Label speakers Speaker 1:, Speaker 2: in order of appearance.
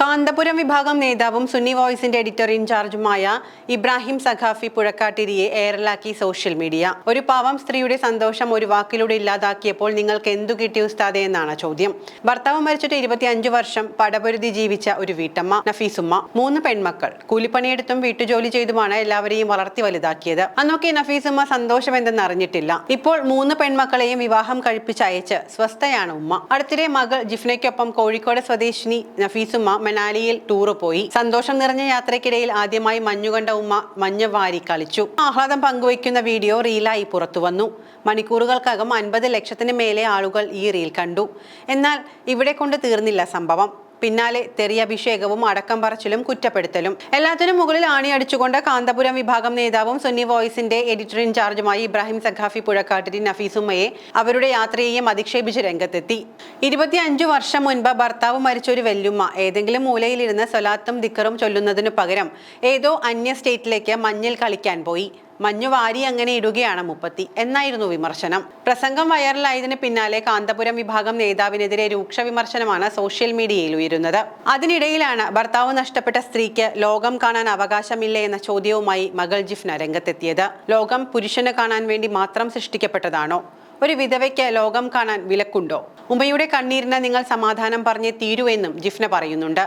Speaker 1: കാന്തപുരം വിഭാഗം നേതാവും സുന്നി വോയിസിന്റെ എഡിറ്റർ ഇൻചാർജുമായ ഇബ്രാഹിം സഖാഫി പുഴക്കാട്ടിരിയെ ഏറലാക്കി സോഷ്യൽ മീഡിയ. ഒരു പാവം സ്ത്രീയുടെ സന്തോഷം ഒരു വാക്കിലൂടെ ഇല്ലാതാക്കിയപ്പോൾ നിങ്ങൾക്ക് എന്തു കിട്ടി ഉസ്താദെ എന്നാണ് ചോദ്യം. ഭർത്താവ് മരിച്ചിട്ട് ഇരുപത്തിയഞ്ചു വർഷം പടപൊരുതി ജീവിച്ച ഒരു വീട്ടമ്മ നഫീസുമ്മ. മൂന്ന് പെൺമക്കൾ. കൂലിപ്പണിയെടുത്തും വീട്ടുജോലി ചെയ്തുമാണ് എല്ലാവരെയും വളർത്തി വലുതാക്കിയത്. അന്നൊക്കെ നഫീസുമ്മ സന്തോഷം എന്തെന്ന് അറിഞ്ഞിട്ടില്ല. ഇപ്പോൾ മൂന്ന് പെൺമക്കളെയും വിവാഹം കഴിപ്പിച്ചയച്ച് സ്വസ്ഥയാണ് ഉമ്മ. അടുത്തിടെ മകൾ ജിഫ്നയ്ക്കൊപ്പം കോഴിക്കോട് സ്വദേശിനി നഫീസുമ്മ മനാലിയിൽ ടൂർ പോയി. സന്തോഷം നിറഞ്ഞ യാത്രയ്ക്കിടയിൽ ആദ്യമായി മഞ്ഞുകണ്ട ഉമ്മ മഞ്ഞ് വാരി കളിച്ചു. ആഹ്ലാദം പങ്കുവയ്ക്കുന്ന വീഡിയോ റീലായി പുറത്തു വന്നു. മണിക്കൂറുകൾക്കകം അൻപത് ലക്ഷത്തിന് മേലെ ആളുകൾ ഈ റീൽ കണ്ടു. എന്നാൽ ഇവിടെ കൊണ്ട് തീർന്നില്ല സംഭവം. പിന്നാലെ തെറിയഭിഷേകവും അടക്കം പറച്ചിലും കുറ്റപ്പെടുത്തലും. എല്ലാത്തിനും മുകളിൽ ആണി അടിച്ചുകൊണ്ട് കാന്തപുരം വിഭാഗം നേതാവും സുന്നി വോയിസിന്റെ എഡിറ്റർ ഇൻചാർജുമായി ഇബ്രാഹിം സഖാഫി പുഴക്കാട്ടിരി നഫീസുമ്മയെ അവരുടെ യാത്രയെയും അധിക്ഷേപിച്ച് രംഗത്തെത്തി. ഇരുപത്തിയഞ്ചു വർഷം മുൻപ് ഭർത്താവ് മരിച്ച ഒരു വെല്ലുമ്മ. ഏതെങ്കിലും മൂലയിലിരുന്ന് സ്വലാത്തും ദിക്കറും ചൊല്ലുന്നതിനു പകരം ഏതോ അന്യ സ്റ്റേറ്റിലേക്ക് മഞ്ഞിൽ കളിക്കാൻ പോയി. മഞ്ഞു വാരി അങ്ങനെ ഇടുകയാണ് മുപ്പത്തി എന്നായിരുന്നു വിമർശനം. പ്രസംഗം വൈറലായതിന് പിന്നാലെ കാന്തപുരം വിഭാഗം നേതാവിനെതിരെ രൂക്ഷ വിമർശനമാണ് സോഷ്യൽ മീഡിയയിൽ ഉയരുന്നത്. അതിനിടയിലാണ് ഭർത്താവ് നഷ്ടപ്പെട്ട സ്ത്രീക്ക് ലോകം കാണാൻ അവകാശമില്ല എന്ന ചോദ്യവുമായി മകൾ ജിഫ്ന രംഗത്തെത്തിയത്. ലോകം പുരുഷന് കാണാൻ വേണ്ടി മാത്രം സൃഷ്ടിക്കപ്പെട്ടതാണോ? ഒരു വിധവയ്ക്ക് ലോകം കാണാൻ വിലക്കുണ്ടോ? ഉമ്മയുടെ കണ്ണീരിന് നിങ്ങൾ സമാധാനം പറഞ്ഞേ തീരുവെന്നും ജിഫ്ന പറയുന്നുണ്ട്.